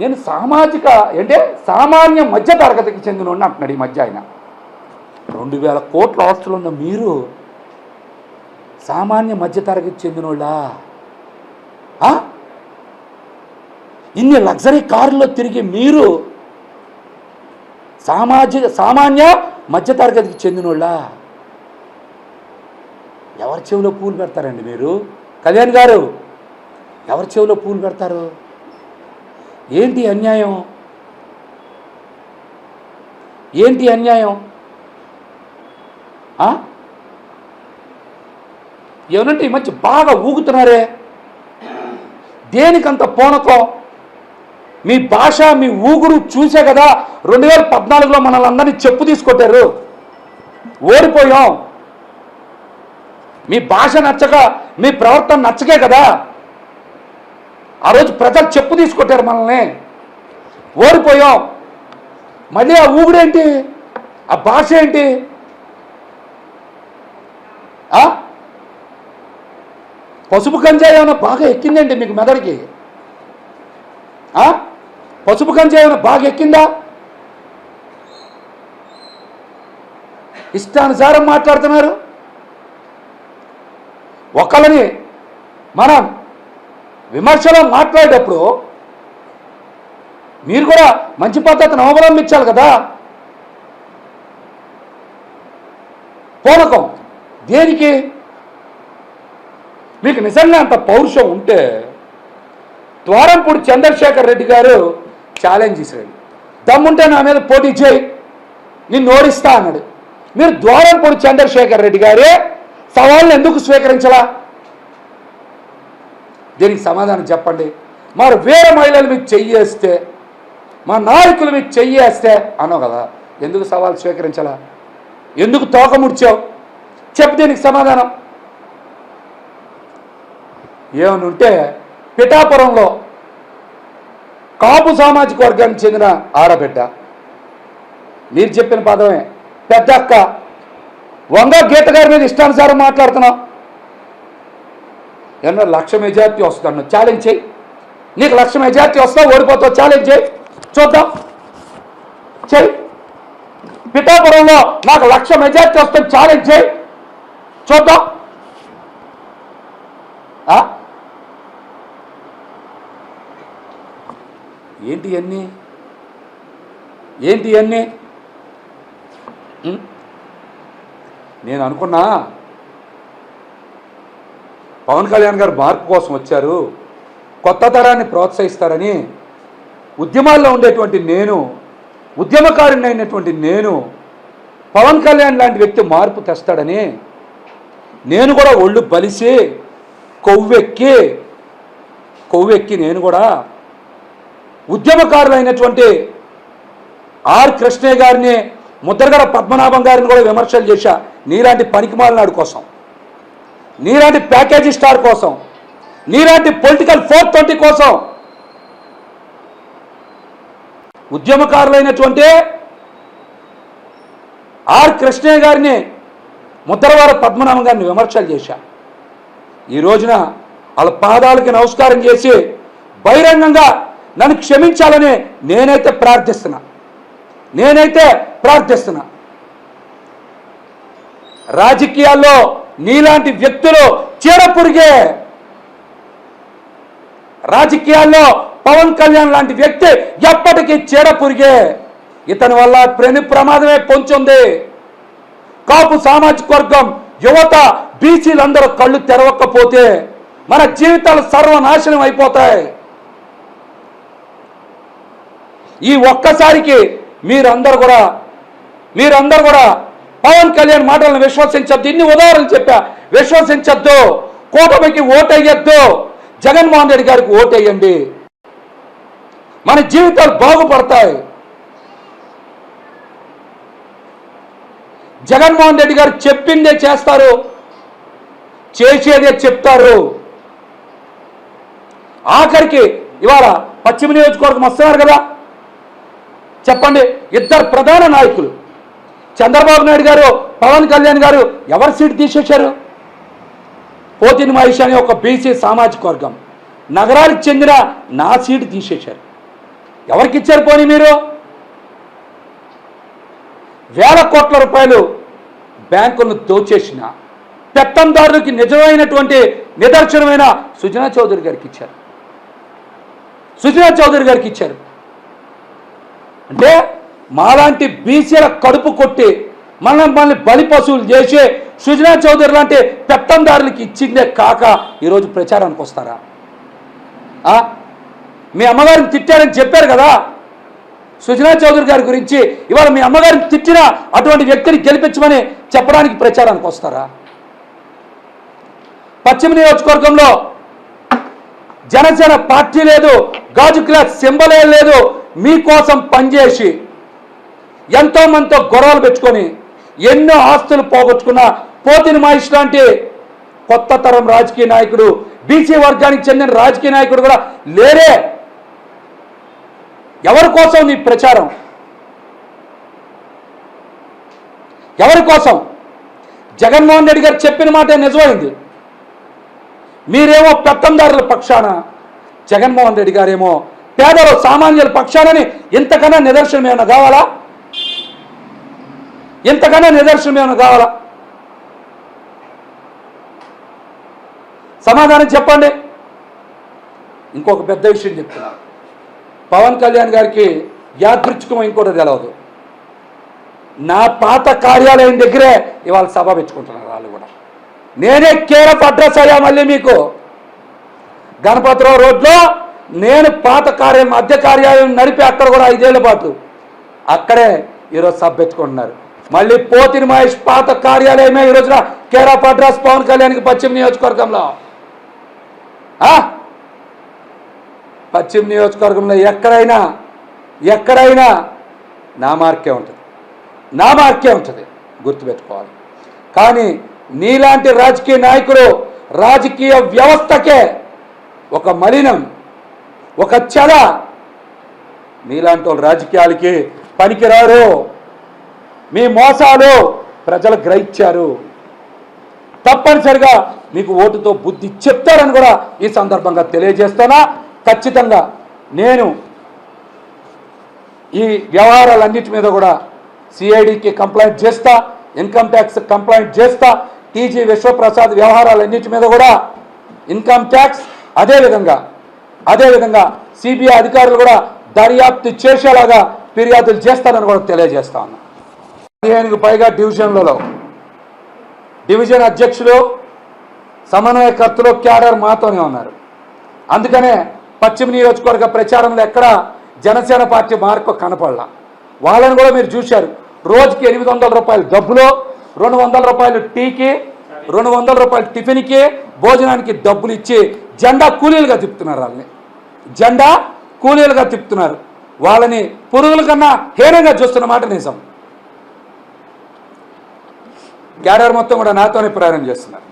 నేను సామాజిక అంటే సామాన్య మధ్య తరగతికి చెందినోడిని అంటున్నాడు ఈ మధ్య ఆయన. రెండు వేల కోట్ల ఆస్తులు ఉన్న మీరు సామాన్య మధ్య తరగతి చెందినోళ్ళా ఇన్ని లగ్జరీ కారులో తిరిగి మీరు సామాజిక సామాన్య మధ్యతరగతికి చెందినోళ్ళా? ఎవరి చెవిలో పూలు పెడతారండి మీరు? కళ్యాణ్ గారు ఎవరి చెవిలో పూలు పెడతారు? ఏంటి అన్యాయం? ఏంటి అన్యాయం? ఏమంటే ఏమనంటే ఈ మధ్య బాగా ఊగుతున్నారే? దేనికంత పోనకో? మీ భాష మీ ఊగురు చూసే కదా రెండు వేల పద్నాలుగులో మనల్ని అందరినీ చెప్పు తీసుకొట్టారు. ఓడిపోయాం. మీ భాష నచ్చక మీ ప్రవర్తన నచ్చకే కదా? ఆ రోజు ప్రజలు చెప్పు తీసుకొట్టారు మనల్ని. ఓడిపోయాం. మళ్ళీ ఆ ఊగుడేంటి ఆ భాష ఏంటి? పసుపు గంజాయి ఏమైనా బాగా ఎక్కిందండి మీకు మెదడికి? పసుపు గంజాయి ఏమైనా బాగా ఎక్కిందా? ఇష్టానుసారం మాట్లాడుతున్నారు. ఒకళ్ళని మనం విమర్శలో మాట్లాడేటప్పుడు మీరు కూడా మంచి పద్ధతిని అవలంబించాలి కదా? పూనకం దేనికి? మీకు నిజంగా అంత పౌరుషం ఉంటే ద్వారంపూడి చంద్రశేఖర్ రెడ్డి గారు ఛాలెంజ్ చేశాడు. దమ్ముంటే నా మీద పోటీ చేయి నిన్ను ఓడిస్తా అన్నాడు. మీరు ద్వారంపూడి చంద్రశేఖర్ రెడ్డి గారే సవాళ్ళను ఎందుకు స్వీకరించలా? దీనికి సమాధానం చెప్పండి. మరి వేరే మహిళలు మీకు చెయ్యేస్తే మా నాయకులు మీకు చెయ్యేస్తే అనో కదా. ఎందుకు సవాల్ స్వీకరించాలా? ఎందుకు తోక ముడిచావు? చెప్పు దీనికి సమాధానం. ఏమని ఉంటే పిఠాపురంలో కాపు సామాజిక వర్గానికి చెందిన ఆడబిడ్డ. మీరు చెప్పిన పదమే. పెద్దక్క వంగ గీత గారి మీద ఇష్టానుసారం మాట్లాడుతున్నాం ఎన్నో లక్ష మెజార్టీ వస్తాను ఛాలెంజ్ చేయి. నీకు లక్ష మెజార్టీ వస్తావు ఓడిపోతావు ఛాలెంజ్ చేయి. చూద్దాం. చెయ్యి పిఠాపురంలో నాకు లక్ష మెజార్టీ వస్తుంది ఛాలెంజ్ చేయి. చూద్దాం. ఏంటి అన్నీ ఏంటి అన్నీ నేను అనుకున్నా పవన్ కళ్యాణ్ గారు మార్పు కోసం వచ్చారు. కొత్త తరాన్ని ప్రోత్సహిస్తారని ఉద్యమాల్లో ఉండేటువంటి నేను ఉద్యమకారుని అయినటువంటి నేను పవన్ కళ్యాణ్ లాంటి వ్యక్తి మార్పు తెస్తాడని నేను కూడా ఒళ్ళు బలిసి కొవ్వెక్కి కొవ్వెక్కి నేను కూడా ఉద్యమకారులైనటువంటి ఆర్ కృష్ణయ్య గారిని ముద్రగడ పద్మనాభం గారిని కూడా విమర్శలు చేశా. నీలాంటి పనికిమాలినాడు కోసం. నీలాంటి ప్యాకేజీ స్టార్ కోసం నీలాంటి పొలిటికల్ ఫోర్ ట్వంటీ కోసం ఉద్యమకారులైనటువంటి ఆర్ కృష్ణయ్య గారిని ముద్రవార పద్మనాభం గారిని విమర్శలు చేశా. ఈ రోజున వాళ్ళ పాదాలకి నమస్కారం చేసి బహిరంగంగా నన్ను క్షమించాలని నేనైతే ప్రార్థిస్తున్నా. నేనైతే ప్రార్థిస్తున్నా. రాజకీయాల్లో నీలాంటి వ్యక్తులు చీడపురిగే రాజకీయాల్లో పవన్ కళ్యాణ్ లాంటి వ్యక్తి ఎప్పటికీ చీడపురిగే. ఇతని వల్ల ప్రేమి ప్రమాదమే పొంచుంది. కాపు సామాజిక వర్గం యువత బీసీలందరూ కళ్ళు తెరవకపోతే మన జీవితాలు సర్వనాశనం అయిపోతాయి. ఈ ఒక్కసారికి మీరందరూ కూడా మీరందరూ కూడా పవన్ కళ్యాణ్ మాటలను విశ్వసించద్దు. ఇన్ని ఉదాహరణలు చెప్పా. విశ్వసించద్దు. కూటమికి ఓటేయద్దు. జగన్మోహన్ రెడ్డి గారికి ఓటేయండి. మన జీవితాలు బాగుపడతాయి. జగన్మోహన్ రెడ్డి గారు చెప్పిందే చేస్తారు. చేసేదే చెప్తారు. ఆఖరికి ఇవాళ పశ్చిమ నియోజకవర్గం వస్తున్నారు కదా. చెప్పండి. ఇద్దరు ప్రధాన నాయకులు. చంద్రబాబు నాయుడు గారు పవన్ కళ్యాణ్ గారు ఎవరు సీట్ తీసేశారు? పోతిని మహేష్ అనే ఒక బీసీ సామాజిక వర్గం. నగరానికి చెందిన నా సీటు తీసేశారు. ఎవరికి ఇచ్చారు పోనీ మీరు? వేల కోట్ల రూపాయలు బ్యాంకులను దోచేసిన పెత్తందారులకి నిజమైనటువంటి నిదర్శనమైన సుజనా చౌదరి గారికి ఇచ్చారు. సుజనా చౌదరి గారికి ఇచ్చారు. అంటే మాలాంటి బీసీల కడుపు కొట్టి మనం మనల్ని బలి పశువులు చేసే సుజనా చౌదరి లాంటి పెత్తందారులకి ఇచ్చిందే కాక ఈరోజు ప్రచారానికి వస్తారా? మీ అమ్మగారిని తిట్టారని చెప్పారు కదా? సుజనా చౌదరి గారి గురించి ఇవాళ మీ అమ్మగారిని తిట్టిన అటువంటి వ్యక్తిని గెలిపించమని చెప్పడానికి ప్రచారానికి వస్తారా? పశ్చిమ నియోజకవర్గంలో జనసేన పార్టీ లేదు గాజు క్లాస్ సింబలే లేదు మీకోసం పనిచేసి ఎంతోమందితో గొడవలు పెట్టుకొని ఎన్నో ఆస్తులు పోగొట్టుకున్న పోతిని మహేష్ లాంటి కొత్త తరం రాజకీయ నాయకుడు బీసీ వర్గానికి చెందిన రాజకీయ నాయకుడు కూడా లేరే. ఎవరి కోసం నీ ప్రచారం? ఎవరి కోసం? జగన్మోహన్ రెడ్డి గారు చెప్పిన మాట నిజమైంది. మీరేమో పెత్తందారుల పక్షాన జగన్మోహన్ రెడ్డి గారేమో పేదలు సామాన్యుల పక్షానని ఇంతకన్నా నిదర్శనం ఏమైనా కావాలా? ఇంతకన్నా నిదర్శనం ఏమైనా కావాలా? సమాధానం చెప్పండి. ఇంకొక పెద్ద విషయం చెప్తున్నా. పవన్ కళ్యాణ్ గారికి యాదృచ్ఛికం ఇంకోటి తెలవదు. నా పాత కార్యాలయం దగ్గరే ఇవాళ సభ పెట్టుకుంటున్నారు వాళ్ళు కూడా. నేనే కేరఫ్ అడ్రస్ అయ్యా మళ్ళీ మీకు. గణపతిరావు రోడ్లో నేను పాత కార్యం మధ్య కార్యాలయం నడిపి అక్కడ కూడా ఐదేళ్ళ పాటు. అక్కడే ఈరోజు సభ పెట్టుకుంటున్నారు. మళ్ళీ పోతిని మహేష్ పాత కార్యాలయమే ఈ రోజున కేరఫ్ అడ్రస్ పవన్ కళ్యాణ్కి పశ్చిమ నియోజకవర్గంలో. పశ్చిమ నియోజకవర్గంలో ఎక్కడైనా ఎక్కడైనా నా మార్కే ఉంటుంది. నా మార్కే ఉంటుంది గుర్తుపెట్టుకోవాలి. కానీ నీలాంటి రాజకీయ నాయకుడు రాజకీయ వ్యవస్థకే ఒక మలినం ఒక చెల నీలాంటి వాళ్ళు రాజకీయాలకి పనికిరారు. మీ మోసాలు ప్రజలు గ్రహించారు. తప్పనిసరిగా మీకు ఓటుతో బుద్ధి చెప్తారని కూడా ఈ సందర్భంగా తెలియజేస్తానా ఖచ్చితంగా నేను ఈ వ్యవహారాలన్నిటి మీద కూడా సిఐడికి కంప్లైంట్ చేస్తా ఇన్కమ్ ట్యాక్స్ కంప్లైంట్ చేస్తా టీజీ విశ్వప్రసాద్ వ్యవహారాలన్నిటి మీద కూడా ఇన్కమ్ ట్యాక్స్ అదేవిధంగా అదేవిధంగా సిబిఐ అధికారులు కూడా దర్యాప్తు చేసేలాగా ఫిర్యాదులు చేస్తారని కూడా తెలియజేస్తా ఉన్నా. పదిహేనుకు పైగా డివిజన్లలో. డివిజన్ అధ్యక్షులు సమన్వయకర్తలు క్యాడర్ మాతోనే ఉన్నారు. అందుకనే పశ్చిమ నియోజకవర్గ ప్రచారంలో ఎక్కడ జనసేన పార్టీ మార్కు కనపడలా. వాళ్ళని కూడా మీరు చూశారు. రోజుకి ఎనిమిది వందల రూపాయలు డబ్బులు రెండు వందల రూపాయలు టీకి రెండు వందల రూపాయలు టిఫిన్కి భోజనానికి డబ్బులు ఇచ్చి జెండా కూలీలుగా తిప్పుతున్నారు వాళ్ళని. జెండా కూలీలుగా తిప్పుతున్నారు. వాళ్ళని పురుగుల కన్నా హీనంగా చూస్తున్న మాట నిజం. క్యాడర్ మొత్తం కూడా నాతోనే ప్రయాణం చేస్తున్నారు.